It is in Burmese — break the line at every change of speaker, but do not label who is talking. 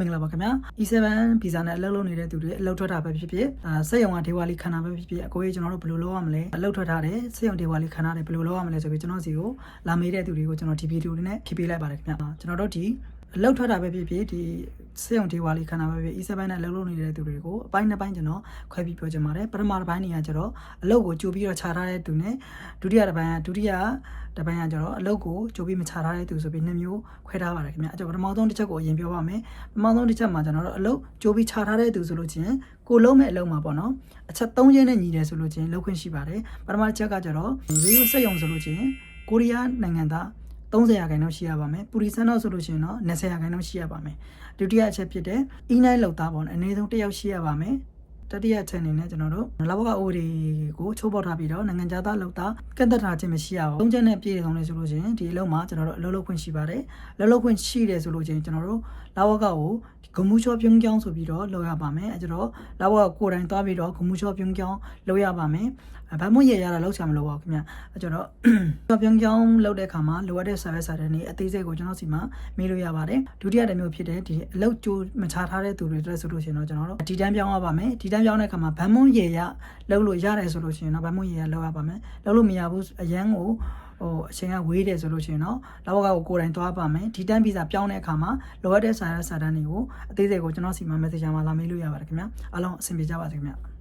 မင်္ဂလာပါခင်ဗျာ E7 ဗီဇာနဲ့အလုပ်လုပ်နေတဲ့သူတွေအလုပ်ထွက်တာပဲဖြစ်ဖြစ်အာစက်ရုံကဒေဝါလီခန္ဓာပဲဖြစ်ဖြစ်အကိုကြီးကျွန်တော်တို့ဘယ်လိုလုပ်ရမလဲအလုပ်ထွက်ထားတယ်စက်ရုံဒေဝါလီခန္ဓာတွေဘယ်လိုလုပ်ရမလဲဆိုပြီးကျွန်တော်စီကိုလာမေးတဲ့သူတွေကိုကျွန်တော်ဒီဗီဒီယိုလေးနဲ့ဖြည့်ပေးလိုက်ပါတယ်ခင်ဗျာကျွန်တော်တို့ဒီအလုပ်ထွက်တာပဲဖြစ်ဖြစ်ဒီ စက်ရုံဒေဝါလီခန္ဓာပဲဖြစ်ဖြစ် E7 နဲ့အလုပ်လုပ်နေတဲ့သူတွေကိုအပိုင်းနှစ်ပိုင်းကျွန်တော်ခွဲပြီးပြောချင်ပါတယ်ပထမတစ်ပိုင်းနေရာကျတော့အလုပ်ကိုကြိုပြီးတော့ခြာထားတဲ့သူနဲ့ဒုတိယတစ်ပိုင်းကဒုတိယတစ်ပိုင်းကကျတော့အလုပ်ကိုကြိုပြီးမခြာထားတဲ့သူဆိုပြီးနှစ်မျိုးခွဲထားပါတယ်ခင်ဗျာအဲ့တော့ပထမဆုံးတစ်ချက်ကိုအရင်ပြောပါမယ်ပထမဆုံးတစ်ချက်မှာကျွန်တော်တို့အလုပ်ကြိုးပြီးခြာထားတဲ့သူဆိုလို့ချင်းကိုလုံးမဲ့အလုပ်မှာပေါ့နော်အချက်၃ချက်နဲ့ညီတယ်ဆိုလို့ချင်းလုပ်ခွင့်ရှိပါတယ်ပထမတစ်ချက်ကကျတော့ရေရိုးစက်ရုံဆိုလို့ချင်းကိုရီးယားနိုင်ငံသား 30ရာခိုင်နှုန်းရှိရပါမယ်ပူရီဆန်တော့ဆိုလို့ချင်းတော့20ရာခိုင်နှုန်းရှိရပါမယ်ဒုတိယအချက်ဖြစ်တဲ့ e9 လောက်သားပေါ့နော်အနည်းဆုံးတစ်ယောက်ရှိရပါမယ် တတိယအချက်အနေနဲ့ကျွန်တော်တို့လဘကအိုဒီကိုချိုးပေါက်ထားပြီးတော့နိုင်ငံခြားသားလောက်သားကန့်သက်ထားခြင်းမရှိရပါဘူး။သုံးချက်နဲ့ပြည့်စုံနေဆိုလို့ချင်းဒီအလုပ်မှာကျွန်တော်တို့အလုပ်လုပ်ခွင့်ရှိပါတယ်။အလုပ်လုပ်ခွင့်ရှိတယ်ဆိုလို့ချင်းကျွန်တော်တို့လဘကကိုဂမှုချောပြုံးကြောင်းဆိုပြီးတော့လုပ်ရပါမယ်။အဲကျတော့လဘကကိုယ်တိုင်သွားပြီးတော့ဂမှုချောပြုံးကြောင်းလုပ်ရပါမယ်။ဘာမှရရတာလောက်ချင်မလို့ပါဘူးခင်ဗျ။အဲကျတော့ချောပြုံးကြောင်းလုပ်တဲ့အခါမှာလိုအပ်တဲ့ service တွေနေအသေးစိတ်ကိုကျွန်တော်စီမှာမေးလို့ရပါတယ်။ဒုတိယတစ်မျိုးဖြစ်တဲ့ဒီအလုပ်ကြိုးမချထားတဲ့သူတွေအတွက်ဆိုလို့ရှိရင်တော့ကျွန်တော်တို့ဒီတန်းပြောင်းရပါမယ်။ဒီတန်းပြောင်းတဲ့အခါမှာဗန်မွန်ရေရလုပ်လို့ရတယ်ဆိုလို့ရှိရင်တော့ဗန်မွန်ရေရလုပ်ရပါမယ်။လုပ်လို့မရဘူးအရန်ကိုဟိုအချိန်ကဝေးတယ်ဆိုလို့ရှိရင်တော့လောကကိုကိုယ်တိုင်သွားပါမယ်ဒီတန်းဗီဇာပြောင်းတဲ့အခါမှာလိုအပ်တဲ့စာရစာတန်းတွေကိုအသေးစိတ်ကိုကျွန်တော်စီမှာ message မှာလာမေးလို့ရပါတယ်ခင်ဗျာအားလုံးအဆင်ပြေကြပါစေခင်ဗျာ